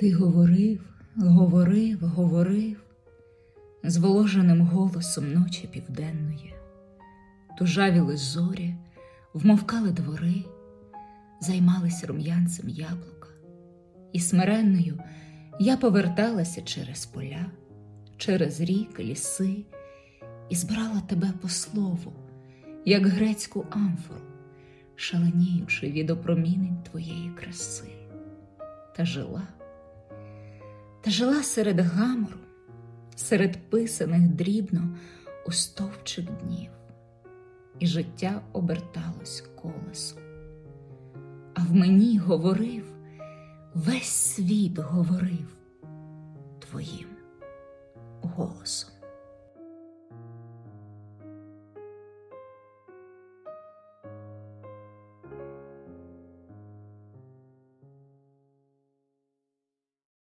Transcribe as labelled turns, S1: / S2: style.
S1: Ти говорив, говорив, говорив, зволоженим голосом ночі південної, тужавіли зорі, вмовкали двори, займались рум'янцем яблука, і смиренною я поверталася через поля, через ріки, ліси, і збирала тебе по слову, як грецьку амфору, шаленіючи від опромінень твоєї краси, та жила жила серед гамору, серед писаних дрібно у стовпчик днів, і життя оберталось колесом. А в мені говорив, весь світ говорив твоїм голосом.